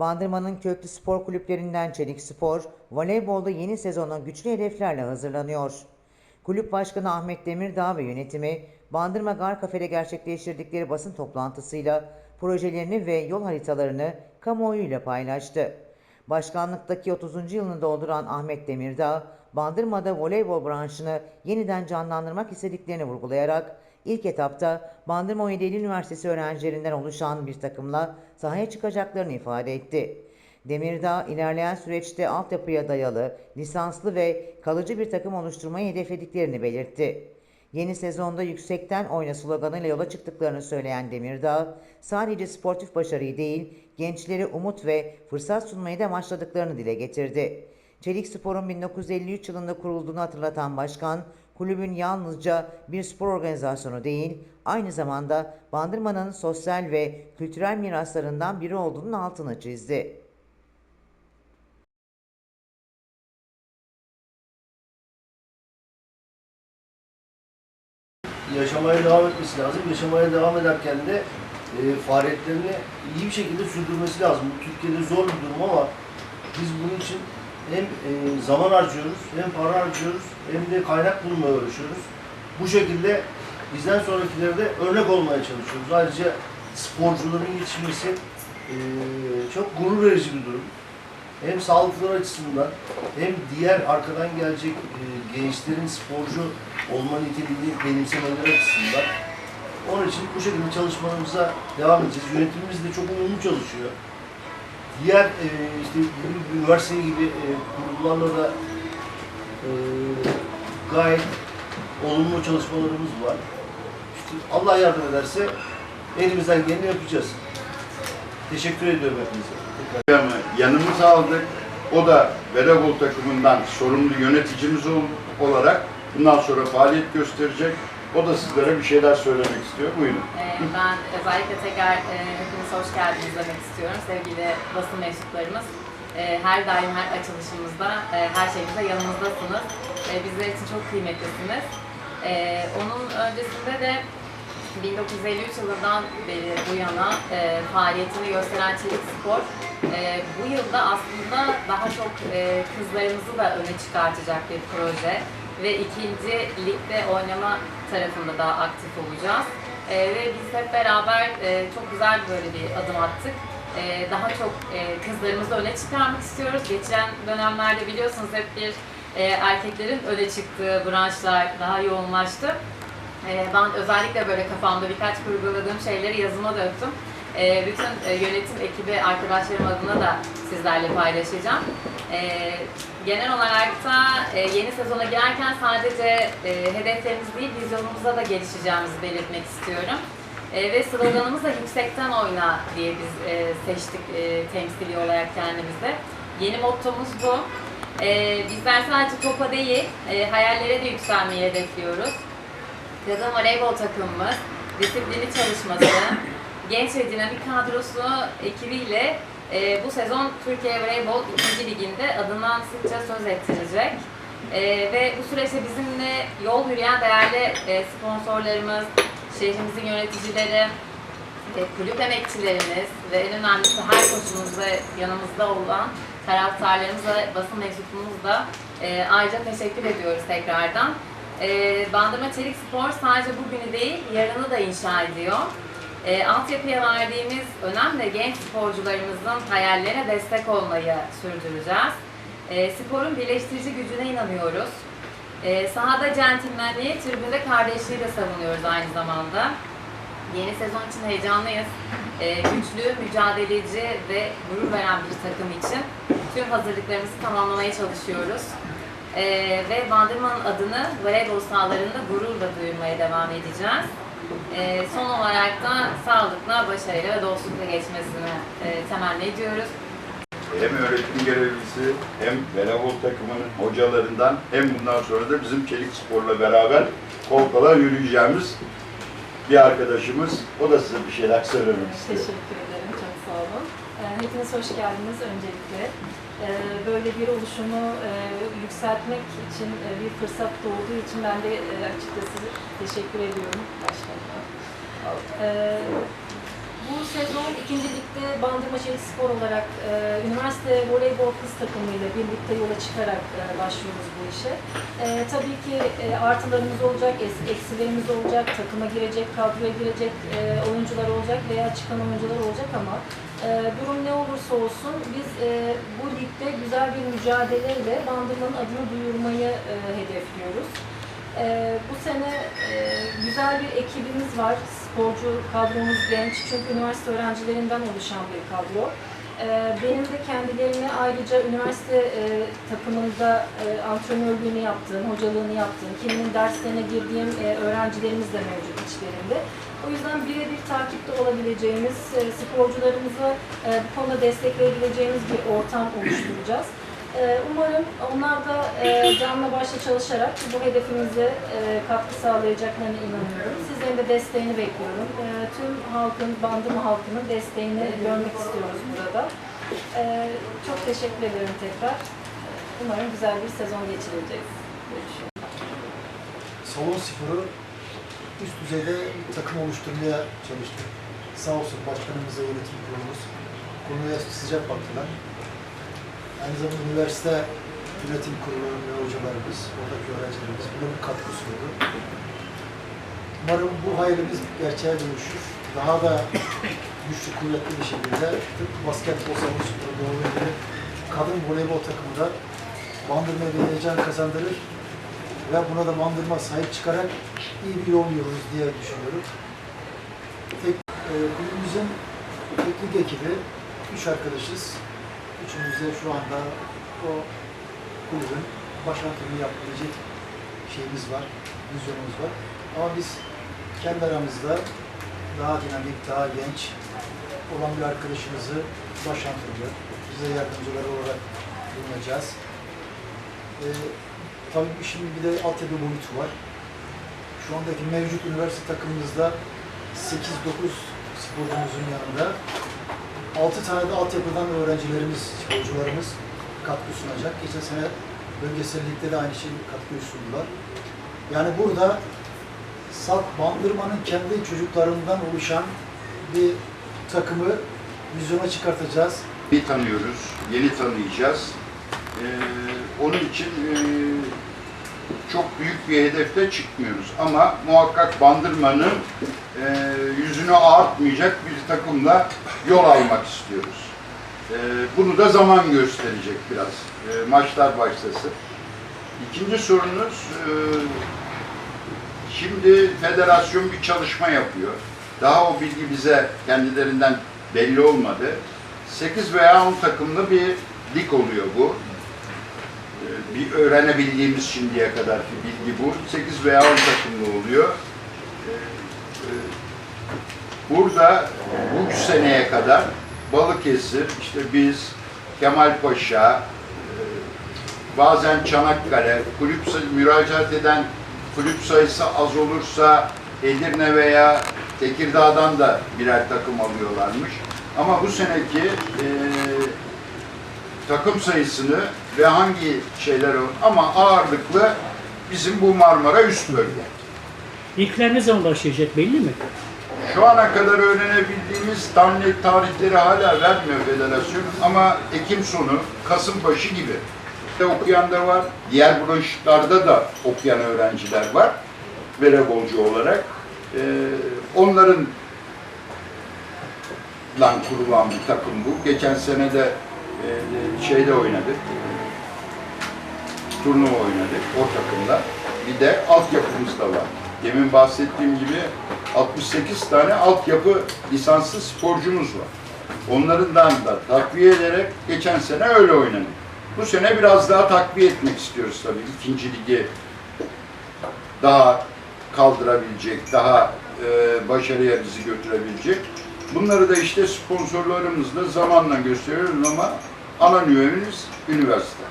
Bandırma'nın köklü spor kulüplerinden Çelik Spor, voleybolda yeni sezona güçlü hedeflerle hazırlanıyor. Kulüp Başkanı Ahmet Demirdağ ve yönetimi Bandırma Gar Kafe'de gerçekleştirdikleri basın toplantısıyla projelerini ve yol haritalarını kamuoyuyla paylaştı. Başkanlıktaki 30. yılını dolduran Ahmet Demirdağ, Bandırma'da voleybol branşını yeniden canlandırmak istediklerini vurgulayarak ilk etapta Bandırma 17 Eylül Üniversitesi öğrencilerinden oluşan bir takımla sahaya çıkacaklarını ifade etti. Demirdağ ilerleyen süreçte altyapıya dayalı, lisanslı ve kalıcı bir takım oluşturmayı hedeflediklerini belirtti. Yeni sezonda yüksekten oyna sloganıyla yola çıktıklarını söyleyen Demirdağ, sadece sportif başarıyı değil, gençlere umut ve fırsat sunmayı da amaçladıklarını dile getirdi. Çelik Spor'un 1953 yılında kurulduğunu hatırlatan başkan, kulübün yalnızca bir spor organizasyonu değil, aynı zamanda Bandırma'nın sosyal ve kültürel miraslarından biri olduğunun altını çizdi. yaşamaya devam etmesi lazım. Yaşamaya devam ederken de e, faaliyetlerini iyi bir şekilde sürdürmesi lazım. Türkiye'de zor bir durum ama biz bunun için hem e, zaman harcıyoruz, hem para harcıyoruz, hem de kaynak bulmaya uğraşıyoruz. Bu şekilde bizden sonrakilere de örnek olmaya çalışıyoruz. Ayrıca sporcuların yetişmesi e, çok gurur verici bir durum. Hem sağlıkları açısından hem diğer arkadan gelecek e, gençlerin sporcu olma niteliğini benimsemeleri açısından. Onun için bu şekilde çalışmalarımıza devam edeceğiz. Yönetimimiz de çok uyumlu çalışıyor. Diğer e, işte bir üniversite gibi e, kurumlarla da e, gayet olumlu çalışmalarımız var. İşte Allah yardım ederse elimizden geleni yapacağız. Teşekkür ediyorum hepinize. Yanımıza aldık. O da voleybol takımından sorumlu yöneticimiz ol- olarak bundan sonra faaliyet gösterecek. O da sizlere bir şeyler söylemek istiyor. Buyurun. Ee, Ben özellikle tekrar e, hepiniz hoş geldiniz demek istiyorum. Sevgili basın mensuplarımız, e, her daim her açılışımızda, e, her şeyimizde yanımızdasınız. E, Bizler için çok kıymetlisiniz. E, Onun öncesinde de 1953 yılından beri bu yana e, faaliyetini gösteren Çelik Spor e, bu yılda aslında daha çok e, kızlarımızı da öne çıkartacak bir proje ve ikinci ligde oynama tarafında da aktif olacağız. E, ve biz hep beraber e, çok güzel böyle bir adım attık. E, daha çok e, kızlarımızı öne çıkarmak istiyoruz. Geçen dönemlerde biliyorsunuz hep bir e, erkeklerin öne çıktığı branşlar daha yoğunlaştı. Ee, Ben özellikle böyle kafamda birkaç kurguladığım şeyleri yazıma döktüm. Ee, Bütün e, yönetim ekibi arkadaşlarım adına da sizlerle paylaşacağım. Ee, Genel olarak da e, yeni sezona girerken sadece e, hedeflerimiz değil, vizyonumuzda da gelişeceğimizi belirtmek istiyorum. E, Ve sloganımız da yüksekten oyna diye biz e, seçtik e, temsili olarak kendimize. Yeni mottomuz bu. E, Bizler sadece topa değil, e, hayallere de yükselmeyi hedefliyoruz. Kadın voleybol takımımız, disiplinli çalışması, genç ve dinamik kadrosu ekibiyle e, bu sezon Türkiye Voleybol 2. Liginde adından sıkça söz ettirecek. E, ve bu süreçte bizimle yol yürüyen değerli e, sponsorlarımız, şehrimizin yöneticileri, e, kulüp emekçilerimiz ve en önemlisi her koşumuzda yanımızda olan taraftarlarımız ve basın mensuplarımız da e, ayrıca teşekkür ediyoruz tekrardan. E, Bandırma Çelik Spor sadece bugünü değil, yarını da inşa ediyor. E, altyapıya verdiğimiz önemli genç sporcularımızın hayallerine destek olmayı sürdüreceğiz. E, sporun birleştirici gücüne inanıyoruz. E, sahada centilmenliği, tribünde kardeşliği de savunuyoruz aynı zamanda. Yeni sezon için heyecanlıyız. Ee, güçlü, mücadeleci ve gurur veren bir takım için tüm hazırlıklarımızı tamamlamaya çalışıyoruz. Ee, ve Bandırma'nın adını voleybol sahalarında gururla duyurmaya devam edeceğiz. Ee, son olarak da sağlıkla, başarıyla ve dostlukla geçmesini e, temenni ediyoruz. Hem öğretim görevlisi hem voleybol takımının hocalarından hem bundan sonra da bizim Çelik Spor'la beraber kol kola yürüyeceğimiz bir arkadaşımız. O da size bir şeyler söylemek istiyor. Teşekkür ederim, çok sağ olun. Ee, Hepiniz hoş geldiniz öncelikle. Ee, Böyle bir oluşumu e, yükseltmek için e, bir fırsat doğduğu için ben de e, açıkçası teşekkür ediyorum başkanıma. Ee, bu sezon ikinci ligde Bandırma Şehir Spor olarak üniversite voleybol kız takımıyla birlikte yola çıkarak başlıyoruz bu işe. E, tabii ki artılarımız olacak, eksilerimiz olacak, takıma girecek, kadroya girecek oyuncular olacak veya çıkan oyuncular olacak ama durum ne olursa olsun biz e, bu ligde güzel bir mücadeleyle Bandırma'nın adını duyurmayı e, hedefliyoruz. Ee, bu sene e, güzel bir ekibimiz var. Sporcu kadromuz genç. Çünkü üniversite öğrencilerinden oluşan bir kadro. Ee, benim de kendilerine ayrıca üniversite e, takımında e, antrenörlüğünü yaptığım, hocalığını yaptığım, kiminin derslerine girdiğim e, öğrencilerimiz de mevcut içlerinde. O yüzden birebir takipte olabileceğimiz, e, sporcularımızı e, bu konuda destekleyebileceğimiz bir ortam oluşturacağız. Ee, Umarım onlar da e, canla başla çalışarak bu hedefimize e, katkı sağlayacaklarına inanıyorum. Sizlerin de desteğini bekliyorum. E, Tüm halkın, Bandırma halkının desteğini görmek istiyoruz burada. E, Çok teşekkür ederim tekrar. Umarım güzel bir sezon geçireceğiz. salon sporu üst düzeyde takım oluşturmaya çalıştık. Sağ olsun başkanımız ve yönetim kurulumuz konuya sıcak baktılar. Aynı zamanda üniversite yönetim kurulu ve hocalarımız, oradaki öğrencilerimiz buna bir katkı sundu. Umarım bu hayalimiz gerçeğe dönüşür. Daha da güçlü, kuvvetli bir şekilde tıpkı basketbol sporu doğru kadın voleybol takımı da Bandırma'ya heyecan kazandırır ve buna da bandırma sahip çıkarak iyi bir yol yürürüz diye düşünüyorum. Tek, e, kulübümüzün teknik ekibi, üç arkadaşız. Üçümüz de şu anda o kulübün baş antrenörü yapabilecek şeyimiz var, vizyonumuz var. Ama biz kendi aramızda daha dinamik, daha genç olan bir arkadaşımızı baş antrenör, bize yardımcılar olarak bulunacağız. Ee, tabii işin bir de altyapı boyutu var. Şu andaki mevcut üniversite takımımızda 8-9 sporcumuzun yanında 6 tane de altyapıdan öğrencilerimiz, sporcularımız katkı sunacak. Geçen sene bölgesel ligde de aynı şeyi katkı sundular. Yani burada Salt Bandırma'nın kendi çocuklarından oluşan bir takımı vizyona çıkartacağız. Bir tanıyoruz, yeni tanıyacağız. Ee, onun için e, çok büyük bir hedefte çıkmıyoruz. Ama muhakkak Bandırma'nın e, yüzünü ağartmayacak bir takımla yol almak istiyoruz. E, bunu da zaman gösterecek biraz. E, maçlar başlasın. İkinci sorunuz, e, şimdi federasyon bir çalışma yapıyor. Daha o bilgi bize kendilerinden belli olmadı. 8 veya 10 takımlı bir lig oluyor bu. Bir öğrenebildiğimiz şimdiye kadarki bilgi bu. 8 veya 10 takımlı oluyor. Ee, e, Burada bu seneye kadar Balıkesir, işte biz, Kemalpaşa, e, bazen Çanakkale, kulüp müracaat eden kulüp sayısı az olursa Edirne veya Tekirdağ'dan da birer takım alıyorlarmış. Ama bu seneki e, takım sayısını ve hangi şeyler o- ama ağırlıklı bizim bu Marmara üst bölge. İlkler ne zaman başlayacak belli mi? Şu ana kadar öğrenebildiğimiz tam net tarihleri hala vermiyor federasyon ama Ekim sonu, Kasım başı gibi. De okuyan da var. Diğer branşlarda da okuyan öğrenciler var. Voleybolcu olarak. Ee, onların lan kurulan bir takım bu. Geçen sene de e, şeyde oynadık. Turnuva oynadık o takımda. Bir de altyapımız da var. Demin bahsettiğim gibi 68 tane altyapı lisanslı sporcumuz var. Onlarından da takviye ederek geçen sene öyle oynadık. Bu sene biraz daha takviye etmek istiyoruz tabii. İkinci ligi daha kaldırabilecek, daha e, başarıya bizi götürebilecek. Bunları da işte sponsorlarımızla zamanla gösteriyoruz ama ana üniversite.